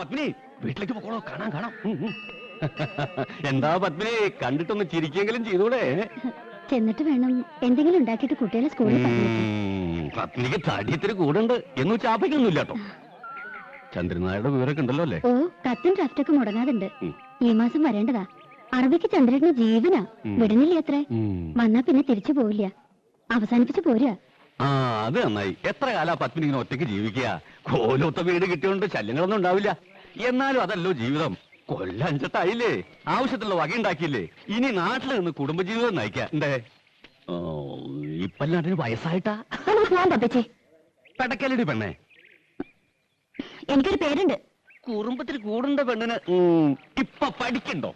പത്മിനി. വീട്ടിലേക്ക് പോക്കോളൂ കാണാം കാണാം. എന്താ പത്മിനി കണ്ടിട്ടൊന്ന് ചിരിക്കെങ്കിലും ചെയ്തൂടെ? ചെന്നിട്ട് വേണം എന്തെങ്കിലും ഉണ്ടാക്കിയിട്ട് കുട്ടികളെ സ്കൂളിൽ പത്നിക്ക് തടിയത്തിന് കൂടുണ്ട്. എന്ന് ചാപ്പയ്ക്കൊന്നുമില്ല കേട്ടോ. ചന്ദ്രനായുടെ വിവരമൊക്കെ ഉണ്ടല്ലോ അല്ലേ? ഓ കത്തും ഡ്രാഫ്റ്റൊക്കെ മുടങ്ങാതുണ്ട്. ഈ മാസം വരേണ്ടതാ. അറബിക്ക് ചന്ദ്രന് ജീവനാ. വിടുന്നില്ല അത്രേ. വന്നാ പിന്നെ തിരിച്ചു പോവില്ല. അവസാനിപ്പിച്ച് പോരുക. ആ അത് നന്നായി. എത്ര കാലാ പത്മിനി ഇങ്ങനെ ഒറ്റയ്ക്ക് ജീവിക്കുക? കോലൊത്ത വീട് കിട്ടിയോണ്ട് ശല്യങ്ങളൊന്നും ഉണ്ടാവില്ല. എന്നാലും അതല്ലോ ജീവിതം. കൊല്ലഞ്ചട്ടായില്ലേ ആവശ്യത്തിലുള്ള വകയുണ്ടാക്കിയില്ലേ ഇനി നാട്ടിൽ നിന്ന് കുടുംബജീവിതം നയിക്കാം. എന്തേ? ഓ, ഇപ്പല്ല അതിന് വയസ്സായിട്ടാ? പോവാൻ പപ്പച്ചേ. പെടക്കലടി പെണ്ണേ? എനിക്കൊരു പേരുണ്ട്. കുറുമ്പത്തിൽ കൂടുണ്ട പെണ്ണിന് ഇപ്പൊ പഠിക്കണ്ടോ?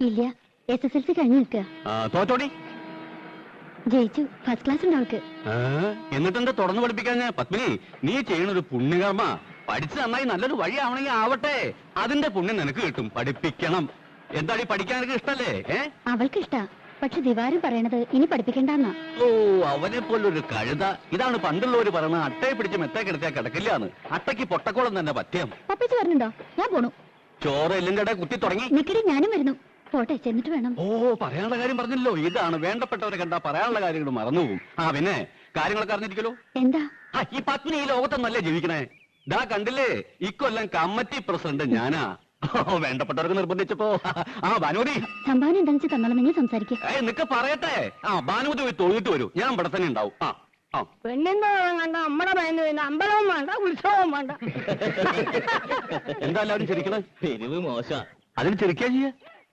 ഇല്ല എസ് എസ് എൽ സി കഴിഞ്ഞു നിൽക്കുക. തോറ്റോടി. ജയിച്ചു. ഫസ്റ്റ് ക്ലാസ് ഉണ്ട് അവൾക്ക്. എന്നിട്ടെന്താ തുറന്നു പഠിപ്പിക്കാഞ്ഞ? പത്മിനി നീ ചെയ്യണ ഒരു പുണ്യകർമ്മ. പഠിച്ച് നന്നായി നല്ലൊരു വഴിയാവണമെങ്കിൽ ആവട്ടെ. അതിന്റെ പുണ്യം നിനക്ക് കിട്ടും. പഠിപ്പിക്കണം. എന്താടി പഠിക്കാൻ നിനക്ക് ഇഷ്ടല്ലേ? അവൾക്ക് ഇഷ്ടാ. പക്ഷെ ദിവാരം പറയണത് ഇനി പഠിപ്പിക്കണ്ടെന്നാ. ഓ അവനെ പോലൊരു കഴുത. ഇതാണ് പണ്ടുള്ളവര് പറയുന്നത് അട്ടയെ പിടിച്ച് മെത്തേ കിടത്തിയാ കിടക്കില്ലാന്ന്. അട്ടയ്ക്ക് പൊട്ടക്കോളം തന്നെ പറ്റിയം. പപ്പച്ചി പറഞ്ഞിട്ടുണ്ടോ? ഞാൻ പോണു. ചോറ് എല്ലാം കട കുത്തി തുടങ്ങി. നിക്കടി ഞാനും വരുന്നു. പോട്ടെ ചെന്നിട്ട് വേണം. ഓ പറയാനുള്ള കാര്യം പറഞ്ഞല്ലോ ഇതാണ് വേണ്ടപ്പെട്ടവരെ കണ്ടാ പറയാനുള്ള കാര്യങ്ങൾ മറന്നുപോകും. ആ പിന്നെ കാര്യങ്ങളൊക്കെ അറിഞ്ഞിരിക്കലോ? എന്താ? ആ, ഈ പത്മിനി ഈ ലോകത്തൊന്നല്ലേ ജീവിക്കണേ? ദാ കണ്ടില്ലേ? ഇക്കൊല്ലം കമ്മിറ്റി പ്രസിഡന്റ് ഞാനാ. ഓ, വേണ്ടപ്പെട്ടവർക്ക് നിർബന്ധിച്ചപ്പോ. ആ ഭാനുമതി. സംഭാവന എന്താണെന്ന് വെച്ചാൽ തന്നോളാം നിങ്ങൾ സംസാരിക്കുക ഏ നിക്ക പറയട്ടെ. ആ ഭാനുമതി പോയി തൊഴുതിട്ട് വരൂ. ഞാൻ ഇവിടെ തന്നെ ഉണ്ടാവും. ആ ആ. പെണ്ണിന്റെ കണ്ട നമ്മടെ പയ്യന് പിന്നെ അമ്പലവും വേണ്ട ഉത്സവവും വേണ്ട. എന്താ എല്ലാവരും ചിരിക്കണേ? പിരിവ് മോശ അതിന് ചിരിക്കാ ചെയ്യ.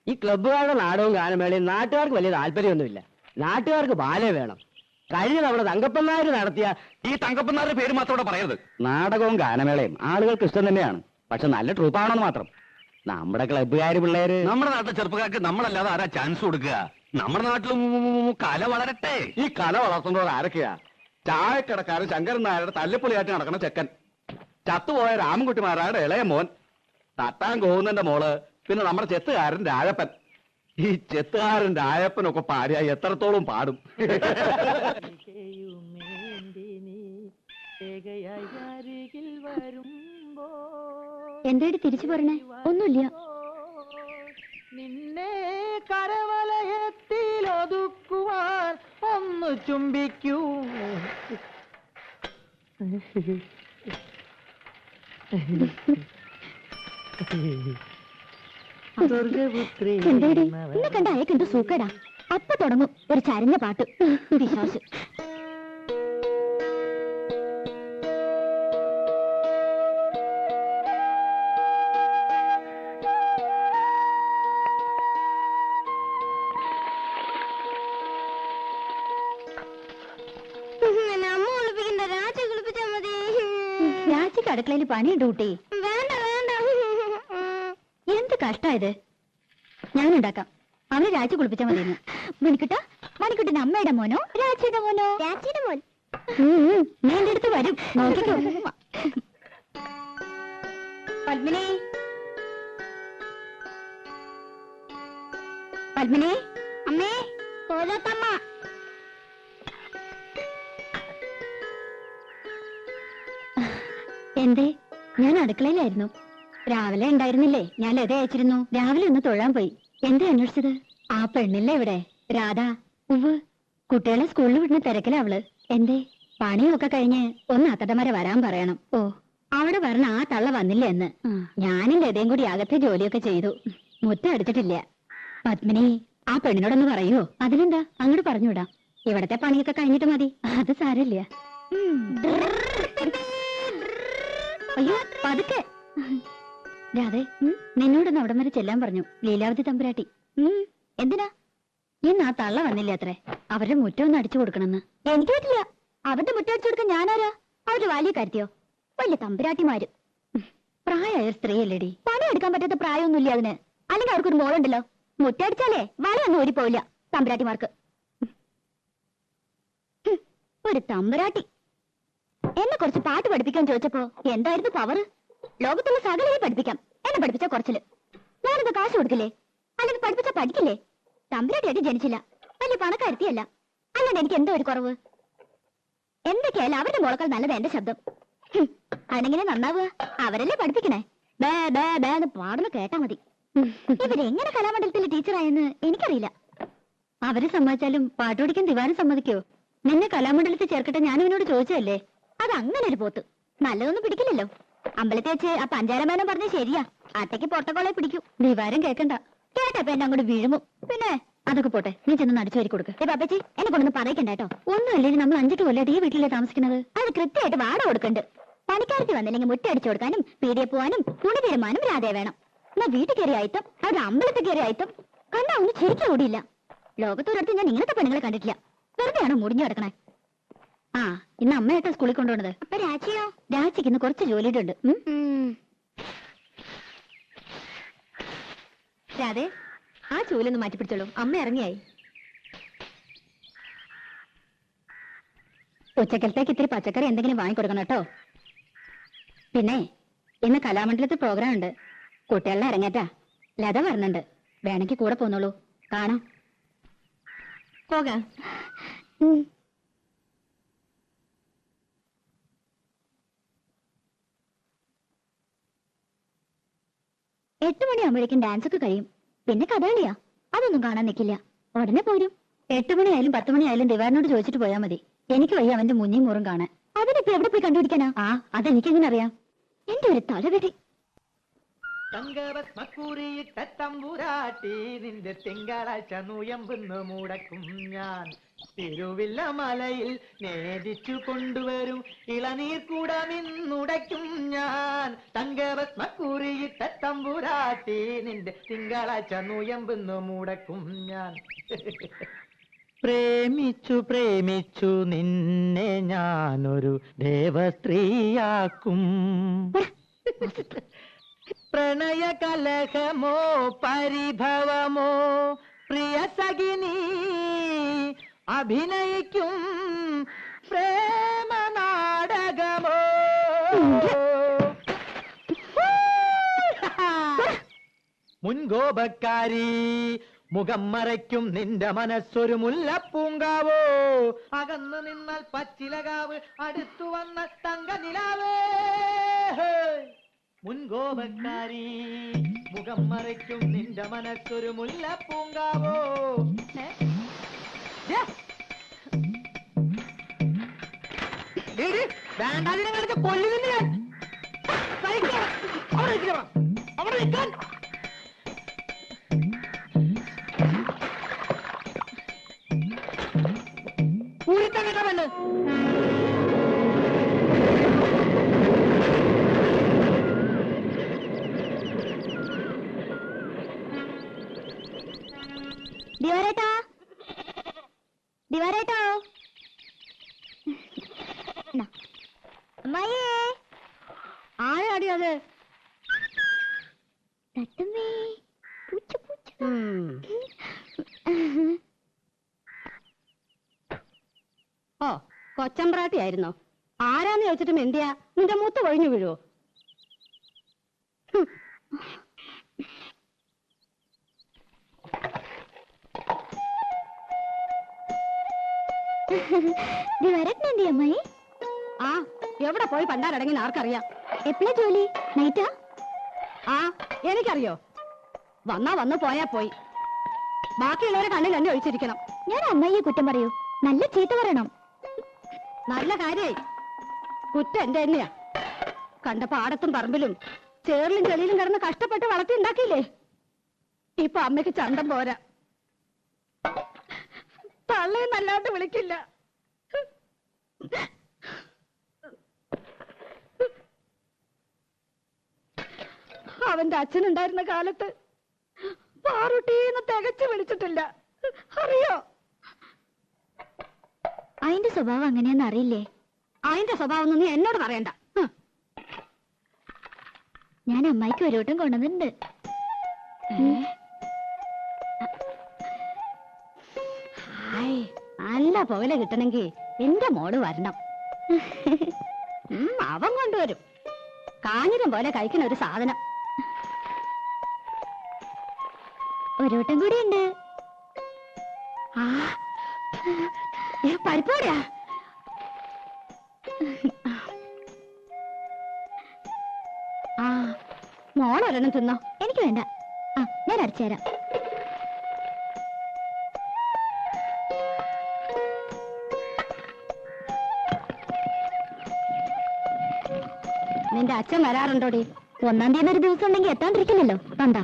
ഈ ക്ലബ്ബുകാരുടെ നാടകവും ഗാനമേളയും നാട്ടുകാർക്ക് വലിയ താല്പര്യമൊന്നുമില്ല. നാട്ടുകാർക്ക് ബാലേ വേണം. കഴിഞ്ഞ തവണ തങ്കപ്പന്നാര് നടത്തിയ ഈ തങ്കപ്പനാരുടെ പേര് മാത്രം ഇവിടെ പറയരുത്. നാടകവും ഗാനമേളയും ആളുകൾക്ക് ഇഷ്ടം തന്നെയാണ്. പക്ഷെ നല്ല ട്രൂപ്പ് ആണെന്ന് മാത്രം. നമ്മുടെ ക്ലബ്ബുകാര് പിള്ളേര് നമ്മുടെ നാട്ടിലെ ചെറുപ്പക്കാർക്ക് നമ്മളല്ലാതെ ആരാ ചാൻസ് കൊടുക്കുക? നമ്മുടെ നാട്ടിലും കല വളരട്ടെ. ഈ കല വളർത്തുന്നവർ ആരൊക്കെയാ? ചായക്കടക്കാരൻ ശങ്കരൻ നായരുടെ തല്ലിപ്പൊളിയായിട്ട് നടക്കണ ചെക്കൻ. ചത്തുപോയ രാമൻകുട്ടിമാരായുടെ ഇളയ മോൻ. തട്ടാൻ കോവുന്നന്റെ മോൾ പിന്നെ നമ്മുടെ ചെത്തുകാരൻ രാജപ്പൻ ഈ ചെത്തുകാരൻ രാജപ്പനൊക്കെ പാടിയ എത്രത്തോളം പാടും. എന്തായിട്ട് തിരിച്ചു പറഞ്ഞേ ഒന്നുമില്ല. നിന്നെ കരവലയത്തിൽ ഒതുക്കുവാൻ ഒന്ന് ചുംബിക്കൂ. സ്വർഗപുത്രി എന്താടി ഇന്നെ കണ്ട അയക്കെന്തോ സൂക്കേടാ. അപ്പൊ തുടങ്ങും. ഒരു ചരഞ്ഞ പാട്ട്. വിശ്വാസ്. അമ്മ കുളിപ്പിക്കണ്ട. രാജ കുളിപ്പിച്ചാ മതി. രാജിക്ക് അടുക്കളയിൽ പണിയുണ്ട് കുട്ടി. കഷ്ടായത്. ഞാനുണ്ടാക്കാം. അവനെ രാജി കുളിപ്പിച്ചാൽ മതി മണിക്കുട്ട മണിക്കുട്ടിന്റെ അമ്മയുടെ മോനോ? രാജിയുടെ മോനോ? രാജിയുടെ മോൻ. ഞാൻ എന്റെ അടുത്ത് വരും. പത്മിനി. പത്മിനി അമ്മേ പോലത്തമ്മ. എന്തേ? ഞാൻ അടുക്കളയിലായിരുന്നു. രാവിലെ ഉണ്ടായിരുന്നില്ലേ? ഞാൻ ലത അയച്ചിരുന്നു. രാവിലെ ഒന്ന് തൊഴാൻ പോയി. എന്താ അന്വേഷിച്ചത്? ആ പെണ്ണില്ലേ ഇവിടെ? രാധ. ഉവ് കുട്ടികളെ സ്കൂളിൽ വിടുന്ന തിരക്കിലാ അവൾ. എന്തേ? പണിയൊക്കെ കഴിഞ്ഞ് ഒന്ന് അത്തടമര വരാൻ പറയണം. ഓ. അവിടെ വരണ ആ തള്ള വന്നില്ല എന്ന്. ഞാനും ലതയും കൂടി അകത്തെ ജോലിയൊക്കെ ചെയ്തു. മുറ്റം അടിച്ചിട്ടില്ല. പത്മിനി ആ പെണ്ണിനോടൊന്ന് പറയോ അതിനെന്താ? അങ്ങോട്ട് പറഞ്ഞുവിടാം. ഇവിടത്തെ പണിയൊക്കെ കഴിഞ്ഞിട്ട് മതി. അത് സാരമില്ല. അയ്യോ പതുക്കെ. രാധേ നിന്നോടൊന്ന് അവിടം വരെ ചെല്ലാൻ പറഞ്ഞു. ലീലാവതി തമ്പുരാട്ടി. ഉം, എന്തിനാ? ഇന്ന് ആ തള്ള വന്നില്ല അത്രേ? അവരുടെ മുറ്റം ഒന്ന് അടിച്ചു കൊടുക്കണമെന്ന്. എനിക്ക് പറ്റില്ല. അവരുടെ മുറ്റം അടിച്ചു കൊടുക്കാൻ ഞാനാരാ? അവരുടെ വലിയ കാര്യത്തിയോ? വലിയ തമ്പുരാട്ടിമാര്. പ്രായമായ സ്ത്രീയല്ലേടി. പണിയെടുക്കാൻ പറ്റാത്ത പ്രായമൊന്നുമില്ല അതിന്. അല്ലെങ്കിൽ അവർക്കൊരു മോളുണ്ടല്ലോ. മുറ്റടിച്ചാലേ വലയൊന്നും ഓടിപ്പോവില്ല. തമ്പുരാട്ടിമാർക്ക്. ഒരു തമ്പുരാട്ടി. എന്നെ കുറച്ച് പാട്ട് പഠിപ്പിക്കാൻ ചോദിച്ചപ്പോ എന്തായിരുന്നു പവർ ലോകത്തുള്ള സകലയെ പഠിപ്പിക്കാം. എന്നെ പഠിപ്പിച്ച കുറച്ചിൽ. ഞാനിത് കാശ് കൊടുക്കില്ലേ? അല്ലെങ്കിൽ പഠിപ്പിച്ച പഠിക്കില്ലേ? തമ്പിലാട്ടിയായിട്ട് ജനിച്ചില്ല. വലിയ പണക്കാരുത്തിയല്ല. അല്ലാണ്ട് എനിക്ക് എന്തോ ഒരു കുറവ്? എന്തൊക്കെയായാലും അവരുടെ മുളക്കൾ നല്ലത് എന്റെ ശബ്ദം. അതെങ്ങനെ നന്നാവുക? അവരല്ലേ പഠിപ്പിക്കണേ? ബേ ബേ ബേ എന്ന് പാടുന്ന കേട്ടാ മതി. ഇവരെങ്ങനെ കലാമണ്ഡലത്തിലെ ടീച്ചറായെന്ന് എനിക്കറിയില്ല. അവർ സമ്മതിച്ചാലും പാട്ട് പഠിക്കാൻ ദിവാനം സമ്മതിക്കോ? നിന്നെ കലാമണ്ഡലത്തിൽ ചേർക്കട്ടെ ഞാൻ ഇവനോട് ചോദിച്ചതല്ലേ? അത് അങ്ങനെ ഒരു പോത്ത്. നല്ലതൊന്നും പിടിക്കില്ലല്ലോ. അമ്പലത്തിൽ വെച്ച് ആ പഞ്ചാരമേനം പറഞ്ഞ ശരിയാ. അത്തേക്ക് പൊട്ടക്കോളെ പിടിക്കൂ. ദിവാരം കേക്കണ്ട കേട്ടപ്പ എന്നെ അങ്ങോട്ട് വീഴുമോ? പിന്നെ? അതൊക്കെ പോട്ടെ. നീ ചെന്ന് അടിച്ചു വരി കൊടുക്ക്. ഏ പാപ്പച്ചി എന്നെ കൊണ്ടൊന്ന് പറയിക്കണ്ട കേട്ടോ. നമ്മൾ അഞ്ചെട്ട് കൊല്ലായിട്ട് ഈ വീട്ടിലെ താമസിക്കുന്നത്. അത് കൃത്യമായിട്ട് വാട കൊടുക്കണ്ട്. പണിക്കാരത്തി വന്നില്ലെങ്കിൽ മുറ്റടിച്ചു കൊടുക്കാനും പീടിയെ പോവാനും തുണി തീരുമാനം രാധേ വേണം. എന്നാ വീട്ടിൽ കയറി ആയിത്തും അവരുടെ അമ്പലത്തിൽ കയറി ആയിത്തും കണ്ടാ ഒന്ന് ശരിക്കും ഓടിയില്ല ലോകത്തൊരിടത്ത് ഞാൻ ഇങ്ങനത്തെ പെണ്ണുങ്ങളെ കണ്ടിട്ടില്ല. വെറുതെയാണോ മുടിഞ്ഞു കിടക്കണേ? ആ ഇന്ന് അമ്മയായിട്ട് സ്കൂളിൽ കൊണ്ടുപോണത്. അപ്പൊ രാജിയോ? രാജിക്ക് ഇന്ന് കുറച്ച് ജോലിയുടെ ഉണ്ട് രാധേ ആ ജോലി മാറ്റി പിടിച്ചോളൂ. അമ്മ ഇറങ്ങിയായി. ഉച്ചക്കലത്തേക്ക് ഇത്തിരി പച്ചക്കറി എന്തെങ്കിലും വാങ്ങിക്കൊടുക്കണം കേട്ടോ. പിന്നെ ഇന്ന് കലാമണ്ഡലത്തിൽ പ്രോഗ്രാം ഉണ്ട്. കുട്ടികളെ ഇറങ്ങേറ്റാ ലത വരുന്നുണ്ട്. വേണമെങ്കിൽ കൂടെ പോന്നോളൂ. കാണാം. പോകാം. എട്ട് മണിയാകുമ്പോഴേക്കും ഡാൻസ് ഒക്കെ കഴിയും. പിന്നെ കഥകളിയാ. അതൊന്നും കാണാൻ നിൽക്കില്ല ഉടനെ പോരും. എട്ട് മണിയായാലും പത്ത് മണിയായാലും ദിവാരനോട് ചോദിച്ചിട്ട് പോയാൽ മതി. എനിക്ക് വയ്യ അവന്റെ മുന്നിയും മുറും കാണാൻ. അതിനിപ്പോ എവിടെ പോയി കണ്ടുപിടിക്കാനാ? ആ അതെനിക്കെങ്ങനെ അറിയാം? എന്റെ ഒരു തലവെടി. തങ്കഭസ്മക്കുറിയിട്ട തമ്പുരാട്ടി നിന്റെ തിങ്കളാഴ്ച നുയമ്പെന്ന് മുടക്കും ഞാൻ. തിരുവില്ല മലയിൽ നേദിച്ചു കൊണ്ടുവരും ഇളനീർ കൂടമിന്നുടയ്ക്കും ഞാൻ. തങ്കഭസ്മക്കുറിയിട്ട തമ്പുരാട്ടി നിന്റെ തിങ്കളാഴ്ച നുയമ്പെന്ന് മുടക്കും ഞാൻ. പ്രേമിച്ചു പ്രേമിച്ചു നിന്നെ ഞാനൊരു ദേവസ്ത്രീയാക്കും. പ്രണയ കലഹമോ പരിഭവമോ പ്രിയ സഖിനി അഭിനയിക്കും പ്രേമ നാടകമോ? മുൻകോപക്കാരി മുഖം മറയ്ക്കും നിന്റെ മനസ്സൊരു മുല്ലപ്പൂങ്കാവോ? അകന്നു നിന്നാൽ പച്ചിലകാവ് അടുത്തു വന്ന തങ്ക നിലാവേ മുൻകോപക്കാരി മുഖം മറയ്ക്കും നിന്റെ മനസ്സൊരു മുല്ലപ്പൂങ്കാവോ? വേണ്ടാതിനെ കളിച്ച് കൊല്ലുന്നില്ല. അവിടെ നിൽക്കാൻ. കൊച്ചമ്പ്രാട്ടി ആയിരുന്നോ ആരാന്ന് ചോദിച്ചിട്ടും എന്തിയാ? നിന്റെ മൂത്ത് കൊഴിഞ്ഞു വീഴുവോ? അമ്മായി. ആ എവിടെ പോയി പണ്ടാരടങ്ങി ആർക്കറിയാം. എപ്പോഴാ ജോലി? നൈറ്റാ? ആ എനിക്കറിയോ. വന്നാ വന്ന് പോയാ പോയി. ബാക്കിയുള്ളവരെ കണ്ണിൽ എന്നെ ഒഴിച്ചിരിക്കണം. ഞാൻ അമ്മയെ കുറ്റം പറയൂ. നല്ല ചീത്ത പറയണം. നല്ല കാര്യായി കുറ്റം എന്റെ തന്നെയാ. കണ്ട പാടത്തും പറമ്പിലും ചേറിലും ചെളിയിലും കിടന്ന് കഷ്ടപ്പെട്ട് വളർത്തി ഉണ്ടാക്കിയില്ലേ? ഇപ്പൊ അമ്മയ്ക്ക് ചന്തം പോരാ. തള്ളയും നല്ലാണ്ട് വിളിക്കില്ല. അവന്റെ അച്ഛനുണ്ടായിരുന്ന കാലത്ത് പാറുട്ടീന്ന് തികച്ചു വിളിച്ചിട്ടില്ല. അറിയോ? അതിന്റെ സ്വഭാവം അങ്ങനെയാന്ന് അറിയില്ലേ? അതിന്റെ സ്വഭാവം നീ എന്നോട് പറയണ്ട. ഞാൻ അമ്മായിക്ക് ഒരു വട്ടം കൊണ്ടുവന്നിട്ടുണ്ട്. നല്ല പുകല കിട്ടണമെങ്കിൽ എന്റെ മോൾ വരണം. അവൻ കൊണ്ടുവരും. കാഞ്ഞിരം പോലെ കഴിക്കുന്ന ഒരു സാധനം. ഒരു വട്ടം കൂടി ഉണ്ട് ആ പരിപ്പോടിയാ മോളൊരെണ്ണം തിന്നോ. എനിക്ക് വേണ്ട. ആ ഞാൻ അടിച്ചു തരാം. നിന്റെ അച്ഛൻ വരാറുണ്ടോടി? ഒന്നാം തീയതി ഒരു ദിവസം ഉണ്ടെങ്കിൽ എത്താണ്ടിരിക്കില്ലല്ലോ. കണ്ടാ?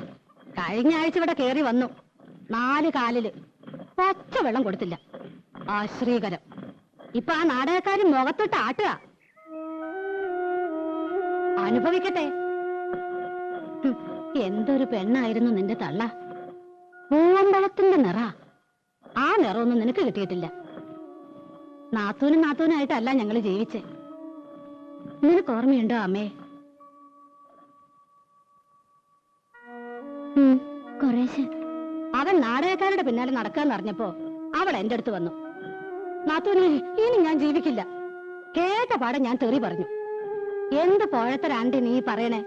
കഴിഞ്ഞ ആഴ്ച ഇവിടെ കേറി വന്നു. നാല് കാലിൽ ഒച്ച വെള്ളം കൊടുത്തില്ല. ആശ്രീകരം ഇപ്പൊ ആ നാടകക്കാരൻ മുഖത്തൊട്ട് ആട്ടുക. അനുഭവിക്കട്ടെ. എന്തൊരു പെണ്ണായിരുന്നു നിന്റെ തള്ള. പൂവമ്പളത്തിന്റെ നിറ. ആ നിറമൊന്നും നിനക്ക് കിട്ടിയിട്ടില്ല. നാത്തൂനും നാത്തൂനായിട്ടല്ല ഞങ്ങൾ ജീവിച്ചേ. നിനക്ക് ഓർമ്മയുണ്ടോ അമ്മേ? കുറേശ്ശെ. അവൻ നാടകക്കാരുടെ പിന്നാലെ നടക്കാന്ന് അറിഞ്ഞപ്പോ അവൾ എന്റെ അടുത്ത് വന്നു. നാത്തൂനെ ഇനി ഞാൻ ജീവിക്കില്ല. കേട്ട പാടെ ഞാൻ തെറി പറഞ്ഞു. എന്ത് പോഴത്തരാണ്ടി നീ പറയണേ?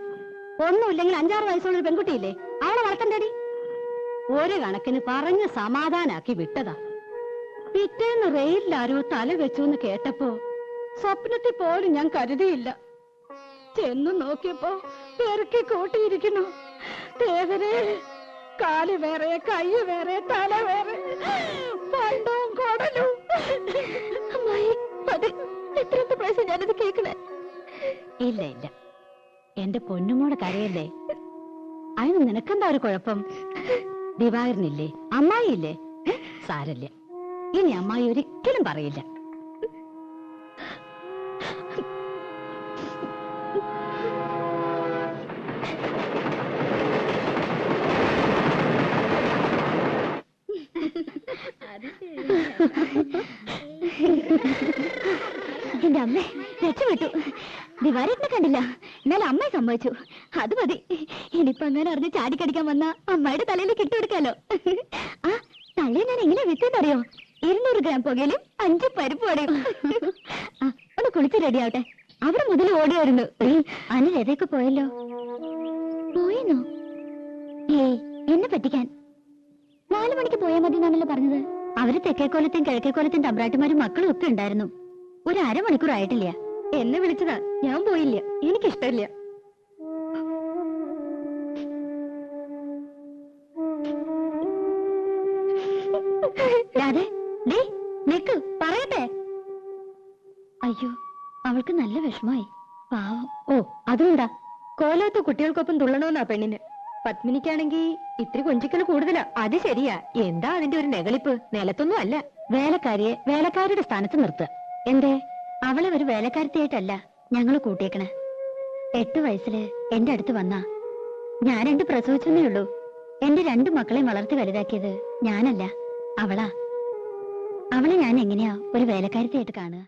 ഒന്നുമില്ലെങ്കിൽ അഞ്ചാറ് വയസ്സുള്ള ഒരു പെൺകുട്ടിയില്ലേ? അവളെ വളർത്തണ്ടേടി. ഒരു കണക്കിന് പറഞ്ഞ് സമാധാനാക്കി വിട്ടതാ. പിറ്റേന്ന് റെയിലിലാരോ തല വെച്ചു എന്ന് കേട്ടപ്പോ സ്വപ്നത്തിൽ പോലും ഞാൻ കരുതിയില്ല. ചെന്നു നോക്കിയപ്പോ പെറുക്കി കൂട്ടിയിരിക്കുന്നു. കാൽ വേറെ കൈ വേറെ തല വേറെ. പണ്ട് എത്രാമത്തെ പ്രാവശ്യം ഞാനത് കേൾക്കണേ? ഇല്ല ഇല്ല. എന്റെ പൊന്നുമോടെ കരയല്ലേ? അതിന് നിനക്കെന്താ ഒരു കുഴപ്പം? ദിവാകരനില്ലേ? അമ്മായില്ലേ സാരല്ല ഇനി അമ്മായി ഒരിക്കലും പറയില്ല. രക്ഷപ്പെട്ടു ദിവാരത്തിനെ കണ്ടില്ല. എന്നാലും അമ്മയെ സമ്മതിച്ചു. അത് മതി. ഇനിയിപ്പോ അങ്ങനെ അറിഞ്ഞ് ചാടിക്കടിക്കാൻ വന്ന അമ്മയുടെ തലയിൽ കിട്ടുകൊടുക്കാലോ ആ തലയിൽ ഞാൻ എങ്ങനെ വിത്തെന്നറിയോ ഇരുന്നൂറ് ഗ്രാം പുകയിലും അഞ്ച് പരിപ്പ് വടയും ഒന്ന് കുളിച്ച് റെഡിയാവട്ടെ അവിടെ മുതൽ ഓടിയായിരുന്നു അനിൽ എതൊക്കെ പോയല്ലോ? പോയെന്നോ? ഏയ് എന്നെ പറ്റിക്കാൻ. നാലു മണിക്ക് പോയാൽ മതി എന്നാണല്ലോ പറഞ്ഞത്. അവർ തെക്കേക്കോലത്തെയും കിഴക്കേക്കോലത്തെയും തമ്പ്രാട്ടിമാരും മക്കളും ഒക്കെ ഉണ്ടായിരുന്നു. ഒരു അരമണിക്കൂർ ആയിട്ടില്ല. എന്നെ വിളിച്ചതാ. ഞാൻ പോയില്ല. പറയട്ടെ. അയ്യോ അവൾക്ക് നല്ല വിഷമായി പാവം. ഓ അതുകൊണ്ടാ. കോലത്ത് കുട്ടികൾക്കൊപ്പം തുള്ളണമെന്നാ പെണ്ണിന്. പത്മിനിക്കാണെങ്കി ഇത്തിരി കൊഞ്ചിക്കൽ കൂടുതലാ. അത് ശരിയാ. എന്താ അതിന്റെ ഒരു നെകളിപ്പ് നിലത്തൊന്നും അല്ല. വേലക്കാരിയെ വേലക്കാരുടെ സ്ഥാനത്ത് നിർത്തുക എന്തേ? അവളെ ഒരു വേലക്കാരത്തിയായിട്ടല്ല ഞങ്ങൾ കൂട്ടിയേക്കണേ. എട്ട് വയസ്സിൽ എന്റെ അടുത്ത് വന്നാ ഞാൻ രണ്ട് പ്രസവിച്ചെന്നേ ഉള്ളൂ. എന്റെ രണ്ട് മക്കളെയും വളർത്തി വലുതാക്കിയത് ഞാനല്ല അവളാ. അവളെ ഞാൻ എങ്ങനെയാ ഒരു വേലക്കാരത്തിയായിട്ട് കാണുക?